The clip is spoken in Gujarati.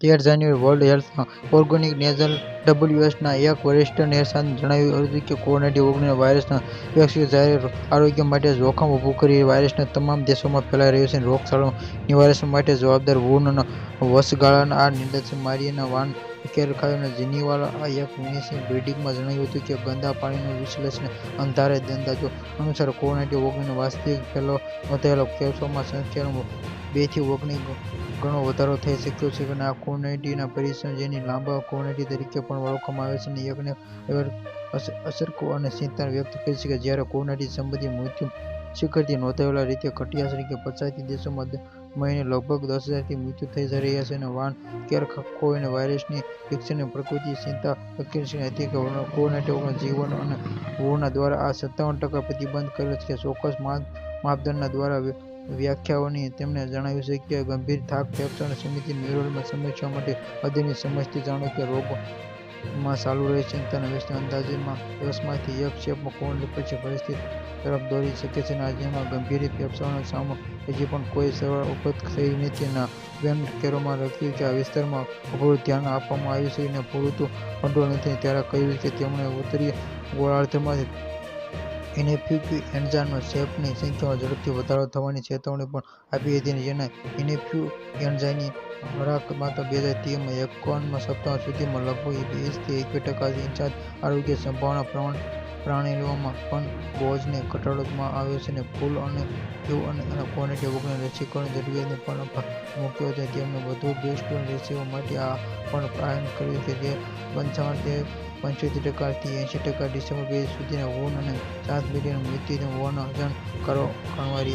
તેર જાન્યુઆરી વર્લ્ડ હેલ્થ ઓર્ગેનાઇઝેશન ડબલ્યુએચઓના એક વરિષ્ઠ નિષ્ણાતે જણાવ્યું હતું કે કોવિડ ઓગણીસ વાયરસના વેક્સિન જાહેર આરોગ્ય માટે જોખમ ઊભું કરી વાયરસને તમામ દેશોમાં ફેલાઈ રહ્યો છે, રોગચાળો નિવારણ માટે જવાબદાર વુનના વસગાળાના આ નિર્દેશન મારીના વાન કેરખાતે જીનીવાલા એક વિદેશી બ્રીફિંગમાં જણાવ્યું હતું કે ગંદા પાણીનું વિશ્લેષણ અંધારે અંદાજો અનુસાર કોવિડ ઓગણીસ વાસ્તવિક નોંધાયેલા કેસોમાં સંખ્યાનું બેથી ઓગણીસ ગણો વધારો થઈ શક્યો છે અને આ કોનેટીના પરિસર જેની લાંબા કોનેટી તરીકે પણ ઓળખવામાં આવે છે અને એકને અસરકો અને ચિંતા વ્યક્ત કરી છે. જ્યારે કોવિડ સંબંધિત મૃત્યુ શિખરથી નોંધાયેલા રીતે ઘટ્યા છે પચાસથી દેશોમાં મહિને લગભગ દસ હજારથી મૃત્યુ થઈ રહ્યા છે અને વાન કેરખાફે વાયરસની વેક્સિનની પ્રકૃતિ ચિંતા વ્યક્ત કરી હતી કે ઓગણીસ જીવન અને વુહાન દ્વારા આ સત્તાવન ટકા પ્રતિબંધ કર્યો છે ચોક્કસ માપદંડના દ્વારા વ્યાખ્યાયિત તેમણે જણાવ્યું છે કે ગંભીર થાક ફેફસાંની સમિતિ નિરોળમાં સમીક્ષા માટે હૃદયની સમજથી જાણો કે રોગમાં ચાલુ રહેલી ચિંતાના વ્યસ્ત અંદાજમાં દસમાંથી એક ચેપ કોણ પછી પરિસ્થિતિ તરફ દોરી શકે છે. જેમાં ગંભીર ફેફસાંનો સામે હજી પણ કોઈ સારવાર ઉપલબ્ધ થઈ નથી વાન કેરોમાં લખ્યું કે આ વિસ્તારમાં અપૂરતું ધ્યાન આપવામાં આવ્યું છે અને પૂરતું ભંડોળ નથી. ત્યારે કહ્યું કે તેમણે ઉત્તરીય ગોળાર્ધમાં ઇન્ફ્લુએન્ઝાના ચેપની સંખ્યામાં ઝડપથી વધારો થવાની ચેતવણી પણ આપી હતી જેને ઇન્ફ્લુએન્ઝાની ખોરાક માત્ર બે હજાર તેરમાં માં સપ્તાહ સુધીમાં લગભગ વીસથી એકવીસ ટકા ઇંચાની આરોગ્ય સંભાળ પ્રણાલીઓમાં પણ બોજને ઘટાડવામાં આવ્યો છે ફૂલ અને ફ્લૂ અને ક્વોન્ટિટી ઓગણીસ રસીકરણ જરૂરિયાતને પણ મૂક્યો છે. તેમણે વધુ બેસ્ટ રસીઓ માટે આ પણ પ્રારંભ કર્યું છે. જે પંચાવન પંચોતેર ટકાથી એંશી ટકા ડિસેમ્બર બે સુધીના વન અને સાત મિલિયન મૃત્યુ હોવાનું અજાણ કારણોસર આવી